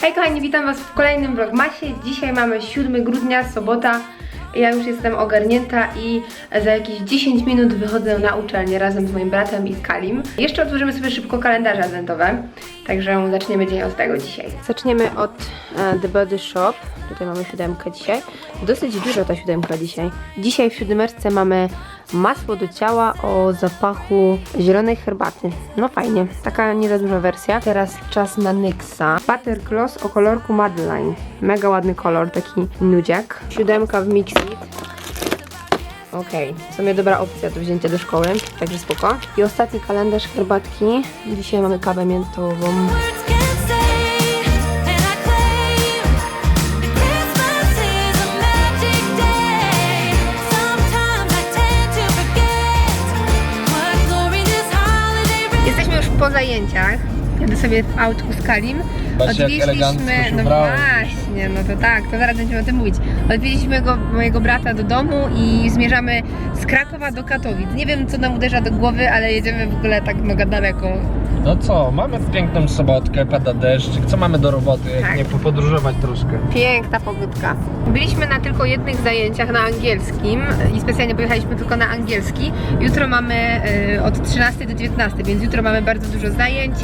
Hej kochani, witam was w kolejnym vlogmasie. Dzisiaj mamy 7 grudnia, sobota. Ja już jestem ogarnięta i za jakieś 10 minut wychodzę na uczelnię razem z moim bratem i z Kalim. Jeszcze otworzymy sobie szybko kalendarze adwentowe, także zaczniemy dzień od tego dzisiaj. Zaczniemy od e, The Body Shop. Tutaj mamy siódemkę dzisiaj. Dosyć dużo ta siódemka dzisiaj. Dzisiaj w siódemeczce mamy masło do ciała o zapachu zielonej herbaty. No fajnie, taka nie za duża wersja. Teraz czas na Nyxa. Butter Gloss o kolorku Madeline. Mega ładny kolor, taki nudziak. Siódemka w Mixit. Okej, w sumie dobra opcja do wzięcia do szkoły, także spoko. I ostatni kalendarz herbatki. Dzisiaj mamy kawę miętową. Po zajęciach. Jadę sobie w autku z Kalim. Patrz, jak elegancko się no właśnie, no to tak, to zaraz będziemy o tym mówić. Odwiedziliśmy go, mojego brata do domu i zmierzamy z Krakowa do Katowic. Nie wiem co nam uderza do głowy, ale jedziemy w ogóle tak mega daleko. No co, mamy piękną sobotkę, pada deszczyk, co mamy do roboty, jak Tak. nie popodróżować troszkę? Piękna pogódka. Byliśmy na tylko jednych zajęciach na angielskim i specjalnie pojechaliśmy tylko na angielski. Jutro mamy y, od 13 do 19, więc jutro mamy bardzo dużo zajęć,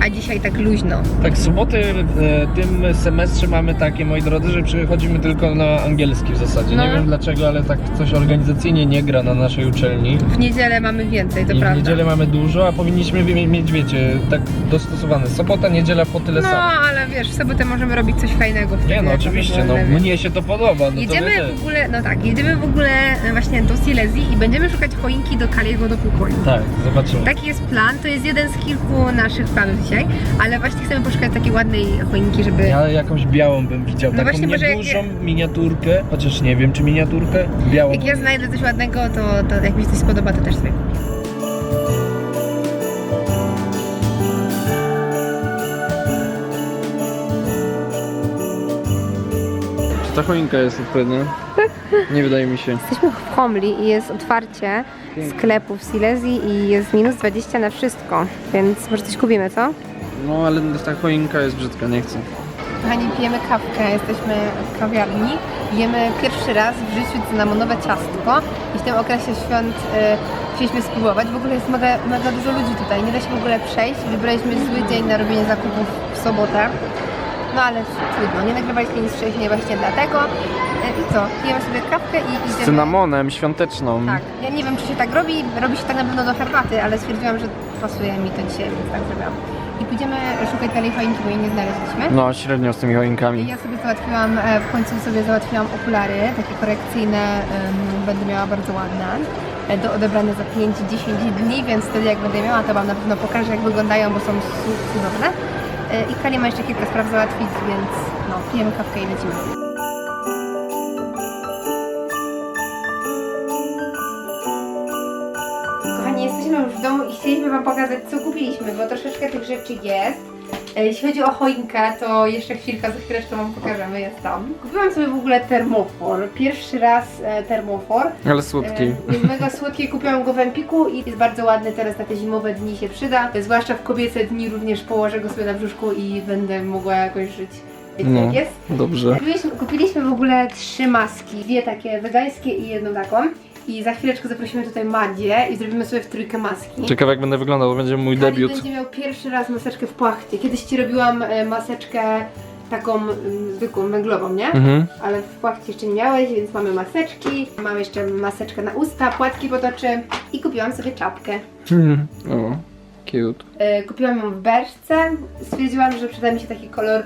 a dzisiaj tak luźno. Tak, soboty w tym semestrze mamy takie, moi drodzy, że przychodzimy tylko na angielski w zasadzie. No. Nie wiem dlaczego, ale tak coś organizacyjnie nie gra na naszej uczelni. W niedzielę mamy więcej, to I w prawda. niedzielę mamy dużo, a powinniśmy mie- mieć, wiecie, tak dostosowane. Sobota, niedziela po tyle No, samo. ale wiesz, w sobotę możemy robić coś fajnego wtedy. Nie no, oczywiście, no mnie się to podoba. No to Jedziemy wiecie. w ogóle, no tak, jedziemy w ogóle e, właśnie do Silesii i będziemy szukać choinki do Kaliego do pokoju. Tak, zobaczymy. Taki jest plan, to jest jeden z kilku naszych planów dzisiaj, ale właśnie chcemy poszukać takiej ładnej choinki, żeby... Ja jakąś białą bym widział, No taką właśnie, może jak niedużą miniaturkę, chociaż nie wiem czy miniaturkę, białą. Jak ja znajdę coś ładnego, to, to jak mi się coś spodoba, to też sobie kupię. Czy ta choinka jest odpowiednia? Nie wydaje mi się. Jesteśmy w Homli i jest otwarcie sklepu w Silesii i jest minus 20 na wszystko, więc może coś kupimy, co? No ale ta choinka jest brzydka, nie chcę. Kochani, pijemy kawkę, jesteśmy w kawiarni. Jemy pierwszy raz w życiu cynamonowe ciastko i w tym okresie świąt e, chcieliśmy spróbować. W ogóle jest mega, mega dużo ludzi tutaj, nie da się w ogóle przejść. Wybraliśmy zły dzień na robienie zakupów w sobotę. No ale trudno, nie nagrywaliśmy nic wcześniej właśnie dlatego. E, I co, pijemy sobie kawkę i Z idziemy... cynamonem świąteczną. Tak, ja nie wiem czy się tak robi, robi się tak na pewno do herbaty, ale stwierdziłam, że pasuje mi to dzisiaj, więc tak zrobiłam. I pójdziemy szukać dalej choinki, bo jej nie znaleźliśmy. No średnio z tymi choinkami. Ja sobie załatwiłam, e, w końcu sobie załatwiłam okulary, takie korekcyjne, będę miała bardzo ładne, e, do odebrania za 5-10 dni, więc wtedy jak będę miała, to Wam na pewno pokażę jak wyglądają, bo są cu- cudowne. E, I Kali ma jeszcze kilka spraw załatwić, więc no, pijemy kawkę i lecimy. Kochani, jesteśmy już w domu i chcieliśmy Wam pokazać, co kupiliśmy, bo troszeczkę tych rzeczy jest. E, Jeśli chodzi o choinkę, to jeszcze chwilkę, za chwileczkę Wam pokażemy, jest tam. Kupiłam sobie w ogóle termofor, pierwszy raz e, termofor. Ale słodki. E, Jest mega słodki, kupiłam go w Empiku i jest bardzo ładny, teraz na te zimowe dni się przyda. Zwłaszcza w kobiece dni również położę go sobie na brzuszku i będę mogła jakoś żyć. Wiecie No, jak jest? dobrze. Kupiliśmy, kupiliśmy w ogóle trzy maski, dwie takie wegańskie i jedną taką. I za chwileczkę zaprosimy tutaj Madzie i zrobimy sobie w trójkę maski. Ciekawe jak będę wyglądał, to będzie mój Kali debiut. będzie miał pierwszy raz maseczkę w płachcie. Kiedyś Ci robiłam e, maseczkę taką mm, zwykłą, węglową, nie? Mhm. Ale w płachcie jeszcze nie miałeś, więc mamy maseczki. Mamy jeszcze maseczkę na usta, płatki pod oczy i kupiłam sobie czapkę. Mhm. O, cute. E, Kupiłam ją w Berszce. Stwierdziłam, że przyda mi się taki kolor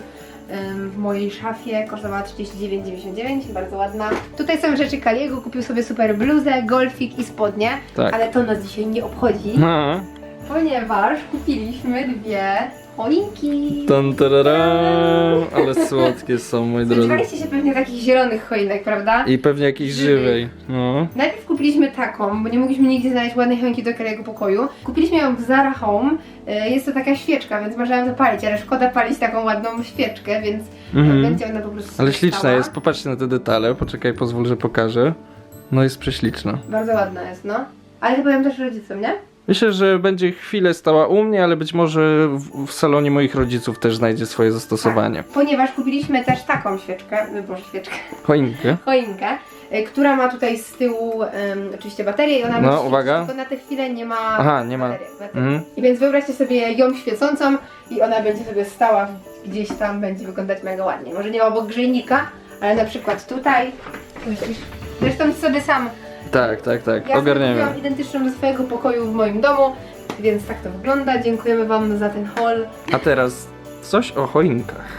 w mojej szafie. Kosztowała 39,99, bardzo ładna. Tutaj są rzeczy Kaliego. Kupił sobie super bluzę, golfik i spodnie. Tak. Ale to nas dzisiaj nie obchodzi, No. ponieważ kupiliśmy dwie choinki. Tan, tararam. Ale słodkie są, moi drodzy. Spodziewaliście się pewnie takich zielonych choinek, prawda? I pewnie jakiejś Żywej. No. Najpierw kupiliśmy taką, bo nie mogliśmy nigdzie znaleźć ładnej choinki do Kaliego pokoju. Kupiliśmy ją w Zara Home. E, Jest to taka świeczka, więc można ją zapalić, ale szkoda palić taką ładną świeczkę, więc Mhm. będzie ona po prostu Ale śliczna stała. jest, popatrzcie na te detale. Poczekaj, pozwól, że pokażę. No jest prześliczna. Bardzo ładna jest, no. Ale chyba ją też rodzicom, nie? Myślę, że będzie chwilę stała u mnie, ale być może w, w salonie moich rodziców też znajdzie swoje zastosowanie. Ponieważ kupiliśmy też taką świeczkę, no boże świeczkę, Choinkę. choinkę, y, która ma tutaj z tyłu oczywiście baterię i ona No, świecić, uwaga. tylko na tę chwilę nie ma Aha, nie ma. baterii. baterii. Mhm. I więc wyobraźcie sobie ją świecącą i ona będzie sobie stała gdzieś tam, będzie wyglądać mega ładnie. Może nie obok grzejnika, ale na przykład tutaj. Widzisz? Zresztą sobie sam Tak, tak, tak. Ja Ogarniemy. kupiłam identyczną do swojego pokoju w moim domu, więc tak to wygląda. Dziękujemy Wam za ten haul. A teraz coś o choinkach.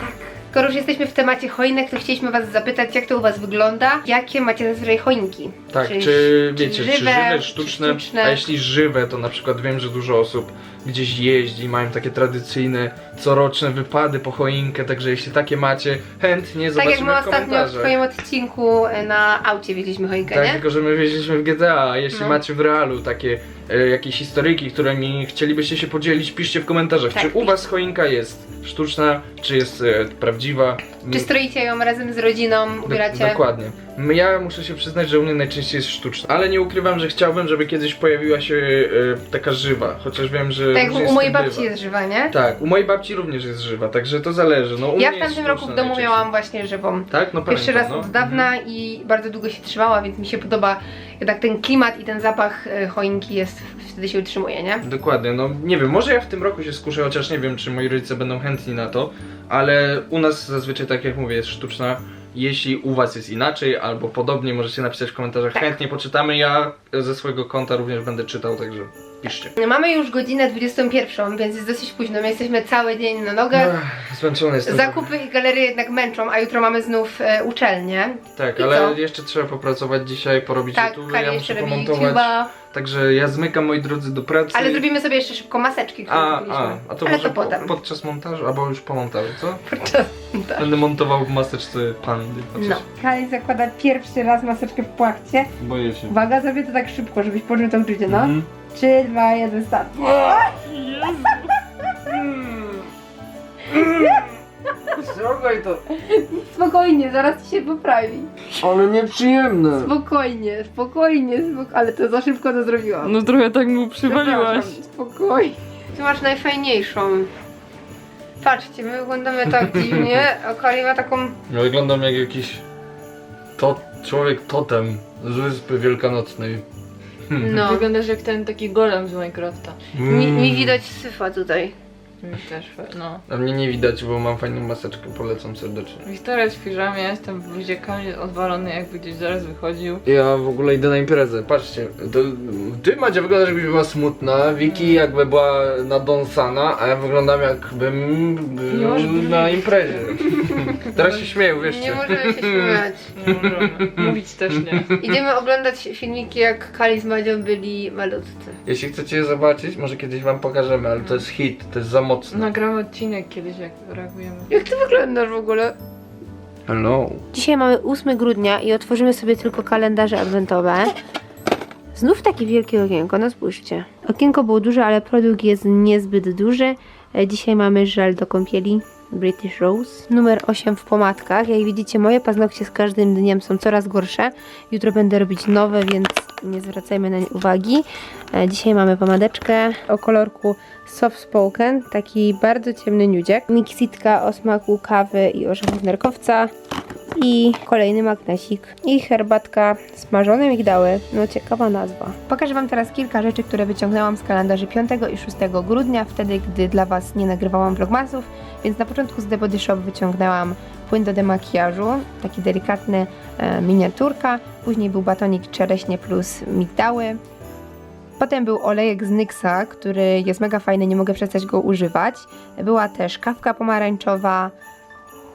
Skoro już jesteśmy w temacie choinek, to chcieliśmy Was zapytać, jak to u Was wygląda? Jakie macie zazwyczaj choinki? Tak, Czy- czy, wiecie, czy żywe, żywe, czy sztuczne, sztuczne? a jeśli żywe, to na przykład wiem, że dużo osób gdzieś jeździ, mają takie tradycyjne, coroczne wypady po choinkę, także jeśli takie macie, chętnie Tak jak zobaczymy my ostatnio w swoim odcinku e, na aucie wiedzieliśmy choinkę, Tak, nie? tylko że my wieźliśmy w GTA, a jeśli No. macie w realu takie e, jakieś historyjki, którymi chcielibyście się podzielić, piszcie w komentarzach, Tak, czy u piszcie. was choinka jest sztuczna, czy jest e, prawdziwa. Czy stroicie ją razem z rodziną, Do- ubieracie? Dokładnie. Ja muszę się przyznać, że u mnie najczęściej jest sztuczna, ale nie ukrywam, że chciałbym, żeby kiedyś pojawiła się e, taka żywa, chociaż wiem, że Tak u mojej babci bywa. jest żywa, nie? Tak, u mojej babci również jest żywa, także to zależy. No, u Ja mnie w jest tamtym roku w sztuczna domu najczęściej. miałam właśnie żywą. Tak, no Pierwszy pamiętam, raz no. od dawna i bardzo długo się trzymała, więc mi się podoba jednak ten klimat i ten zapach e, choinki jest, wtedy się utrzymuje, nie? Dokładnie, no nie wiem, może ja w tym roku się skuszę, chociaż nie wiem, czy moi rodzice będą chętni na to, ale u nas zazwyczaj, tak jak mówię, jest sztuczna. Jeśli u was jest inaczej albo podobnie, możecie napisać w komentarzach, Tak. chętnie poczytamy. Ja ze swojego konta również będę czytał, także piszcie. Mamy już godzinę 21, więc jest dosyć późno. My jesteśmy cały dzień na nogach. Ech, Zmęczony jestem. Zakupy i galerie jednak męczą, a jutro mamy znów e, uczelnię. Tak, I ale co? jeszcze trzeba popracować dzisiaj, porobić Tak, YouTube, Kali ja jeszcze muszę robi pomontować. YouTube'a. Także ja zmykam moi drodzy do pracy. Ale zrobimy sobie jeszcze szybko maseczki, które A, kupiliśmy. a, a to Ale może to po, potem. podczas montażu, albo już po montażu, co? Podczas tak. Będę montował w maseczce pandy. No. Kali zakłada pierwszy raz maseczkę w płachcie. Boję się. Uwaga, zrobię to tak szybko, żebyś poczuł to uczucie, no. Mhm. 3, 2, 1, start. Ściągaj to. Spokojnie, zaraz ci się poprawi. Ale nieprzyjemne. Spokojnie, spokojnie, spok ale to za szybko to zrobiłam. No trochę tak mu przywaliłaś. Przepraszam, Spokojnie. Ty masz najfajniejszą. Patrzcie, my wyglądamy tak dziwnie, a Kali ma taką... Ja wyglądam jak jakiś to, człowiek totem z wyspy wielkanocnej. No. Wyglądasz jak ten taki golem z Minecrafta. Mi, mi widać syfa tutaj. Mi też, no. A mnie nie widać, bo mam fajną maseczkę, polecam serdecznie. Wiktoria jest w piżamie, jestem w buziekami odwalony jakby gdzieś zaraz wychodził. Ja w ogóle idę na imprezę, patrzcie. To, ty Madzia wyglądasz jakbyś była smutna, Wiki jakby była nadąsana, a ja wyglądam jakbym był na imprezie. Teraz się śmieję, wiesz Nie możemy się śmiać. Nie możemy. Mówić też nie. Idziemy oglądać filmiki, jak Kali z Madzią byli malutcy. Jeśli chcecie je zobaczyć, może kiedyś wam pokażemy, ale to jest hit, to jest za mocne. Nagramy odcinek kiedyś jak reagujemy. Jak ty wyglądasz w ogóle? Hello. Dzisiaj mamy 8 grudnia i otworzymy sobie tylko kalendarze adwentowe. Znów takie wielkie okienko, no spójrzcie. Okienko było duże, ale produkt jest niezbyt duży. E, Dzisiaj mamy żel do kąpieli British Rose. Numer 8 w pomadkach. Jak widzicie, moje paznokcie z każdym dniem są coraz gorsze. Jutro będę robić nowe, więc nie zwracajmy na nie uwagi. E, Dzisiaj mamy pomadeczkę o kolorku Soft Spoken, taki bardzo ciemny nudziek. Mixitka o smaku kawy i orzechów nerkowca i kolejny magnesik i herbatka smażone migdały. No ciekawa nazwa. Pokażę Wam teraz kilka rzeczy, które wyciągnęłam z kalendarzy 5 i 6 grudnia, wtedy gdy dla Was nie nagrywałam vlogmasów, więc na początku z The Body Shop wyciągnęłam płyn do demakijażu, taki delikatny e, miniaturka, później był batonik czereśnie plus migdały, Potem był olejek z Nyxa, który jest mega fajny, nie mogę przestać go używać. Była też kawka pomarańczowa.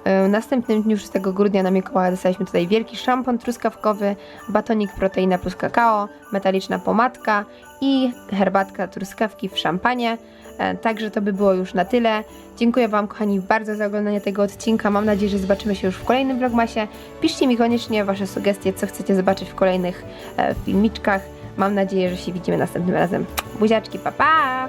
E, W następnym dniu 6 grudnia na Mikołaja dostaliśmy tutaj wielki szampon truskawkowy, batonik proteina plus kakao, metaliczna pomadka i herbatka truskawki w szampanie. E, Także to by było już na tyle. Dziękuję Wam, kochani, bardzo za oglądanie tego odcinka. Mam nadzieję, że zobaczymy się już w kolejnym vlogmasie. Piszcie mi koniecznie Wasze sugestie, co chcecie zobaczyć w kolejnych e, filmiczkach. Mam nadzieję, że się widzimy następnym razem. Buziaczki, pa pa!